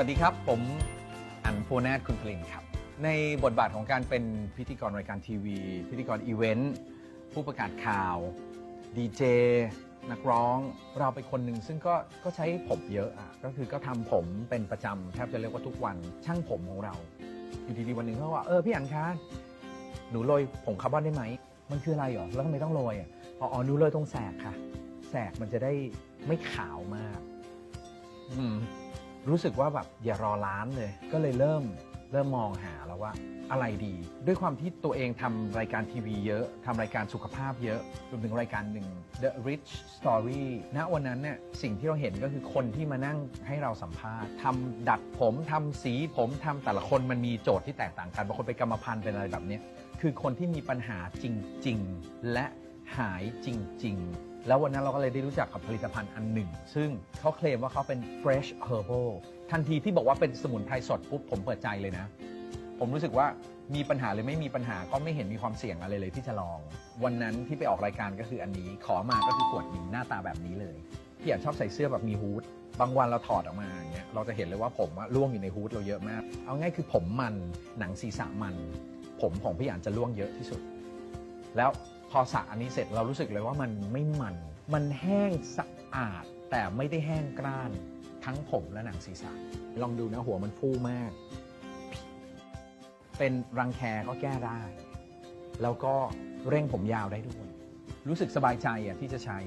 วัสดีครับ ผมอันโพนาทคุณพลินครับ ในบทบาทของการเป็นพิธีกรรายการทีวี พิธีกรอีเวนต์ผู้ประกาศข่าวดีเจนักร้องเราเป็นคนหนึ่งซึ่งก็ก็ใช้ผมเยอะอะก็คือก็ทำผมเป็นประจำแทบจะเรียกว่าทุกวันช่างผมของเรา อยู่ดีๆวันหนึ่งเขาว่าเออพี่อันคะหนูโรยผงคาร์บอนได้ไหมมันคืออะไรหรอแล้วทำไมต้องโรยอะอ๋ออ๋อหนูโรยตรงแสกค่ะ แสกมันจะได้ไม่ขาวมากอืม รู้สึกว่าแบบอย่ารอร้านเลย ก็เลยเริ่มเริ่มมองหาแล้วว่าอะไรดี ด้วยความที่ตัวเองทำรายการทีวีเยอะทำรายการสุขภาพเยอะรวมถึงรายการหนึ่ง The Rich Story ณวันนั้นเนี่ยสิ่งที่เราเห็นก็คือคนที่มานั่งให้เราสัมภาษณ์ทำดัดผมทำสีผมทำแต่ละคนมันมีโจทย์ที่แตกต่างกันบางคนเป็นกรรมพันธุ์เป็นอะไรแบบนี้คือคนที่มีปัญหาจริง ๆ และหายจริง ๆ แล้ววันนั้นเราก็เลยได้รู้จักกับผลิตภัณฑ์อันหนึ่ง ซึ่งเขาเคลมว่าเขาเป็น fresh herbal ทันทีที่บอกว่าเป็นสมุนไพรสดปุ๊บผมเปิดใจเลยนะ ผมรู้สึกว่ามีปัญหาหรือไม่มีปัญหาก็ไม่เห็นมีความเสี่ยงอะไรเลยที่จะลอง วันนั้นที่ไปออกรายการก็คืออันนี้ ขอมาก็คือขวดหนึ่งหน้าตาแบบนี้เลยพี่อยากชอบใส่เสื้อแบบมีฮูดบางวันเราถอดออกมาอย่างเงี้ยเราจะเห็นเลยว่าผมอะร่วงอยู่ในฮูดเราเยอะมาก เอาง่ายคือผมมันหนังศีรษะมัน ผมของพี่อันจะร่วงเยอะที่สุด แล้ว พอสระอันนี้เสร็จเรารู้สึกเลยว่ามันไม่มัน มันแห้งสะอาดแต่ไม่ได้แห้งกร้าน ทั้งผมและหนังศีรษะ ลองดูนะหัวมันฟูมาก เป็นรังแคก็แก้ได้ แล้วก็เร่งผมยาวได้ด้วย รู้สึกสบายใจอะที่จะใช้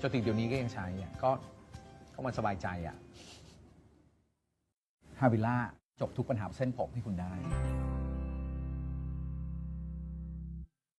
จนถึงเดี๋ยวนี้ก็ยังใช้อะก็ก็มันสบายใจอะฮาวิล่าจบทุกปัญหาเส้นผมที่คุณได้